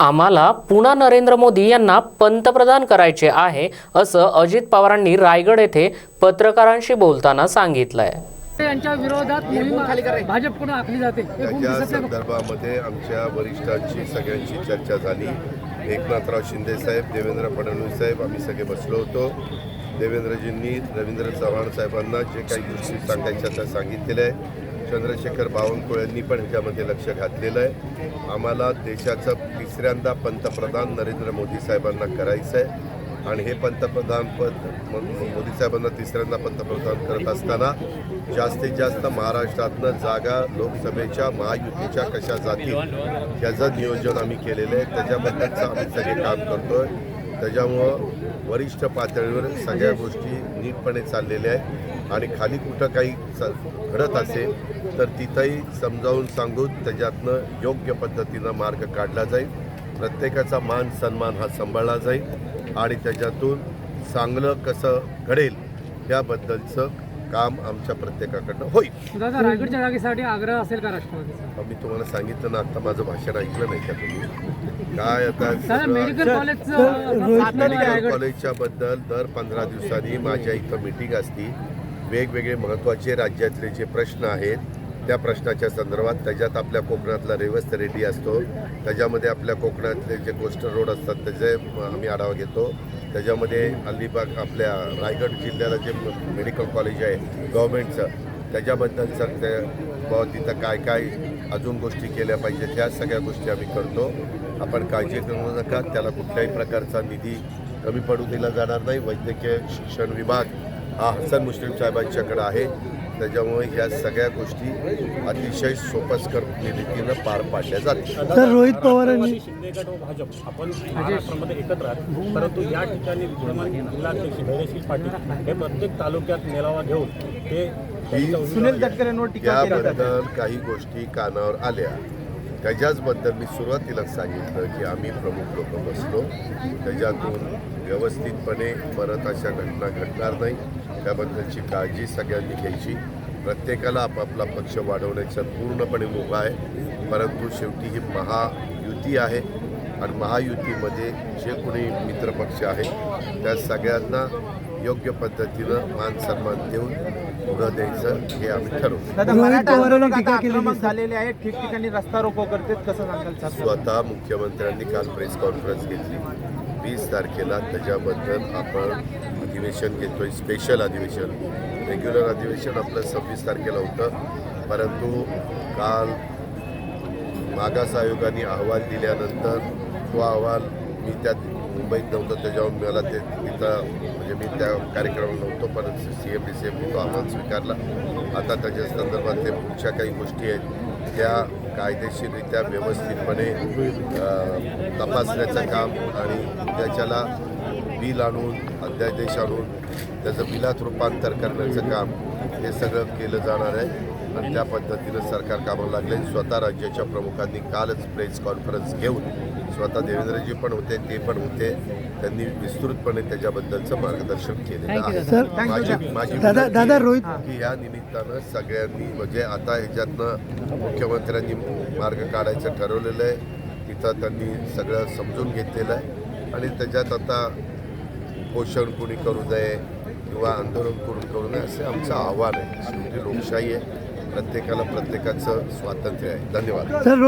आम्हाला पुन्हा नरेंद्र मोदी यांना पंतप्रधान करायचे आहे असं अजित पवारांनी रायगड येथे पत्रकारांशी बोलताना सांगितलंय. यांच्या विरोधात भाजपकडून आखली जाते. हे नाही संदर्भामध्ये आमच्या वरिष्ठांची सगळ्यांची चर्चा झाली. एकनाथराव शिंदे साहेब देवेंद्र फडणवीस साहेब आम्ही सगळे बसलो होतो. देवेंद्रजींनी रवींद्र चव्हाण साहेबांना जे काही गोष्टी सांगायच्या त्या सांगितलेल्या आहे चंद्रशेखर बावनकुळेंनी पण ह्याच्यामध्ये लक्ष घातलेलं आहे. आम्हाला देशाचं तिसऱ्यांदा पंतप्रधान नरेंद्र मोदी साहेबांना करायचं आहे आणि हे पंतप्रधान पद मोदी साहेबांना तिसऱ्यांदा पंतप्रधान करत असताना जास्तीत जास्त महाराष्ट्रातनं जागा लोकसभेच्या महायुतीच्या कशा जातील याचं नियोजन आम्ही केलेलं आहे. त्याच्याबद्दलचं आम्ही सगळे काम करतो आहे त्याच्यामुळं वरिष्ठ पातळीवर सगळ्या गोष्टी नीटपणे चाललेल्या आहेत. आणि खाली कुठं काही घडत असेल तर तिथंही समजावून सांगून त्याच्यातनं योग्य पद्धतीनं मार्ग काढला जाईल. प्रत्येकाचा मान सन्मान हा सांभाळला जाईल आणि त्याच्यातून चांगलं कसं घडेल याबद्दलचं काम आमच्या प्रत्येकाकडनं होईल. दादा रायगडच्या जागेसाठी आग्रह असेल का राष्ट्रवादीचा? मी तुम्हाला सांगितलं ना आता माझं भाषण ऐकलं नाही का तुम्ही? काय आता मेडिकल कॉलेजच्या बद्दल दर पंधरा दिवसांनी माझ्या इथं मिटिंग असती. वेगवेगळे महत्त्वाचे राज्यातले जे प्रश्न आहेत त्या प्रश्नाच्या संदर्भात त्याच्यात आपल्या कोकणातला रेवस्त रेड्डी असतो. त्याच्यामध्ये आपल्या कोकणातले जे कोस्टर रोड असतात त्याचे आम्ही आढावा घेतो. त्याच्यामध्ये अलिबाग आपल्या रायगड जिल्ह्याला जे मेडिकल कॉलेज आहे गव्हर्मेंटचं त्याच्याबद्दल ते बुवा तिथं काय काय अजून गोष्टी केल्या पाहिजेत त्या सगळ्या गोष्टी आम्ही करतो. आपण काळजी करू नका त्याला कुठल्याही प्रकारचा निधी कमी पडू दिला जाणार नाही. वैद्यकीय शिक्षण विभाग हा हसन मुश्रीफ साहेबांच्याकडे आहे. त्याच्यामुळे ह्या सगळ्या गोष्टी अतिशय सोपस्कर रीतीनं पार पाडल्या जातील. तर रोहित पवारांनी शिंदे गट व भाजप आपण महाराष्ट्रामध्ये एकत्र आहात. परंतु या ठिकाणी विद्यमान जिल्हाध्यक्ष धैर्यशील पाटील हे प्रत्येक तालुक्यात मेळावा घेऊन ते सुनील तटकरेंवर टीका. त्याबद्दल काही गोष्टी कानावर आल्या. त्याच्याचबद्दल मी सुरुवातीला सांगितलं की आम्ही प्रमुख लोक बसलो. त्याच्यातून व्यवस्थितपणे परत अशा घटना घडणार नाही. त्याबद्दलची काळजी सगळ्यांनी घ्यायची. प्रत्येकाला आपापला पक्ष वाढवण्याचा पूर्णपणे मुभा आहे. परंतु शेवटी ही महायुती आहे आणि महायुतीमध्ये जे कोणी मित्रपक्ष आहेत त्या सगळ्यांना योग्य पद्धतीनं मान सन्मान देऊन पुढं द्यायचं हे आम्ही ठरवू दादा मराठा आक्रमक. झालेले आहेत ठिकठिकाणी रस्ता रोको करतात कसं सांगाल साहेब? स्वतः मुख्यमंत्र्यांनी काल प्रेस कॉन्फरन्स घेतली वीस तारखेला त्याच्याबद्दल आपण अधिवेशन घेतोय स्पेशल अधिवेशन रेग्युलर अधिवेशन आपलं सव्वीस तारखेला होतं परंतु काल मागास आयोगाने अहवाल दिल्यानंतर तो अहवाल मी त्यात मुंबईत नव्हतं त्याच्यावर मला ते तिथं म्हणजे मी त्या कार्यक्रमाला नव्हतो पण C M D C M तो आव्हान स्वीकारला. आता त्याच्या संदर्भात ते पुढच्या काही गोष्टी आहेत त्या कायदेशीररित्या व्यवस्थितपणे तपासण्याचं काम आणि त्याच्याला बिल आणून अध्यादेश आणून त्याचं बिलात रूपांतर करण्याचं काम हे सगळं केलं जाणार आहे. आणि त्या पद्धतीनं सरकार कामाला लागले. स्वतः राज्याच्या प्रमुखांनी कालच प्रेस कॉन्फरन्स घेऊन स्वतः देवेंद्रजी पण होते ते पण होते. त्यांनी विस्तृतपणे त्याच्याबद्दलचं मार्गदर्शन केलेलं आहे. सर, माझी माझी दादा रोहित की या निमित्तानं सगळ्यांनी म्हणजे आता ह्याच्यातनं मुख्यमंत्र्यांनी मार्ग काढायचं ठरवलेलं आहे. तिथं त्यांनी सगळं समजून घेतलेलं आहे. आणि त्याच्यात आता पोषण कोणी करू नये किंवा आंदोलन करून करू नये असे आमचं आव्हान आहे. शेवटी लोकशाही आहे. प्रत्येकाला प्रत्येकाचं स्वातंत्र्य आहे. धन्यवाद. सर